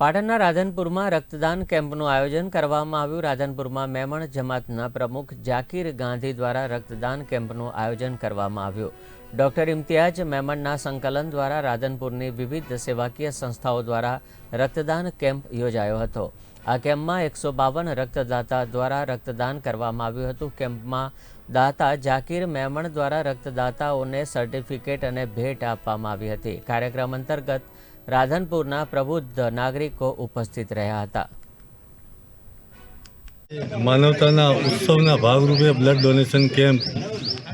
પાટણના રાધનપુરમાં રક્તદાન કેમ્પનું આયોજન કરવામાં આવ્યું. રાધનપુરમાં મેમણ જમાતના પ્રમુખ જાકીર ગાંધી દ્વારા રક્તદાન કેમ્પનું આયોજન કરવામાં આવ્યું. ડોક્ટર ઇમ્તિયાજ મેમણના સંકલન દ્વારા રાધનપુરની વિવિધ સેવાકીય સંસ્થાઓ દ્વારા રક્તદાન કેમ્પ યોજાયો હતો. આ કેમ્પમાં એકસો બાવન રક્તદાતા દ્વારા રક્તદાન કરવામાં આવ્યું હતું. કેમ્પમાં દાતા જાકીર મેમણ દ્વારા રક્તદાતાઓને સર્ટિફિકેટ અને ભેટ આપવામાં આવી હતી. કાર્યક્રમ અંતર્ગત રાધનપુરના પ્રબુદ્ધ નાગરિકો ઉપસ્થિત રહ્યા હતા. માનવતાના ઉત્સવના ભાગરૂપે બ્લડ ડોનેશન કેમ્પ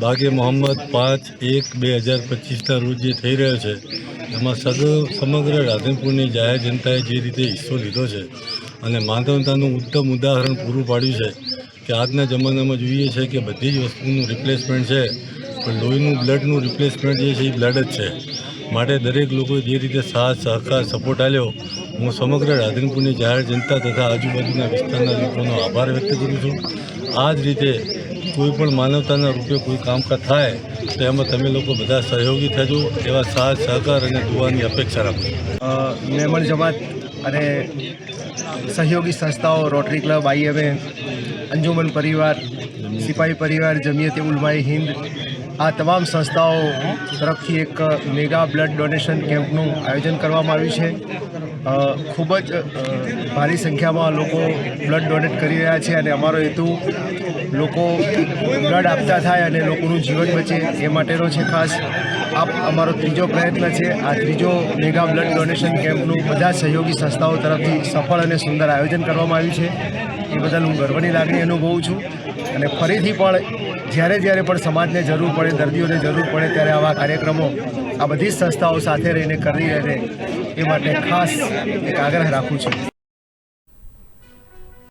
બાગે મોહમ્મદ પાંચ એક બે હજાર પચીસના રોજ જે થઈ રહ્યો છે, એમાં સગ સમગ્ર રાધનપુરની જાહેર જનતાએ જે રીતે હિસ્સો લીધો છે અને માનવતાનું ઉત્તમ ઉદાહરણ પૂરું પાડ્યું છે કે આજના જમાનામાં જોઈએ છે કે બધી જ વસ્તુનું રિપ્લેસમેન્ટ છે, પણ લોહીનું બ્લડનું રિપ્લેસમેન્ટ જે છે એ બ્લડ જ છે. માટે દરેક લોકોએ જે રીતે સાથ, સહકાર, સપોર્ટ આપ્યો, હું સમગ્ર રાધનપુરની જાહેર જનતા તથા આજુબાજુના વિસ્તારના લોકોનો આભાર વ્યક્ત કરું છું. આ જ રીતે કોઈ પણ માનવતાના રૂપે કોઈ કામકાજ થાય, તો એમાં તમે લોકો બધા સહયોગી થજો, એવા સાથ, સહકાર અને દુવાની અપેક્ષા રાખો મેમણ જમાત અને સહયોગી સંસ્થાઓ, રોટરી ક્લબ આઈએમએ અંજુમન પરિવાર સિપાહી પરિવાર જમિયત ઉલમાએ હિન્દ. આ તમામ સંસ્થાઓ તરફથી એક મેગા બ્લડ ડોનેશન કેમ્પનું આયોજન કરવામાં આવ્યું છે. ખૂબ જ ભારી સંખ્યામાં લોકો બ્લડ ડોનેટ કરી રહ્યા છે અને અમારો હેતુ લોકો બ્લડ આપતા થાય અને લોકોનું જીવન બચે એ માટેનો છે ખાસ. અમારો ત્રીજો પ્રયત્ન છે. આ ત્રીજો મેગા બ્લડ ડોનેશન કેમ્પનું બધા સહયોગી સંસ્થાઓ તરફથી સફળ અને સુંદર આયોજન કરવામાં આવ્યું છે. એ બદલ હું ગર્વની લાગણી અનુભવું છું. અને ફરીથી પણ જ્યારે જ્યારે પણ સમાજને જરૂર પડે, દર્દીઓને જરૂર પડે ત્યારે આવા કાર્યક્રમો આ બધી સંસ્થાઓ સાથે રહીને કરી રહે એ માટે ખાસ એક આગ્રહ રાખું છું.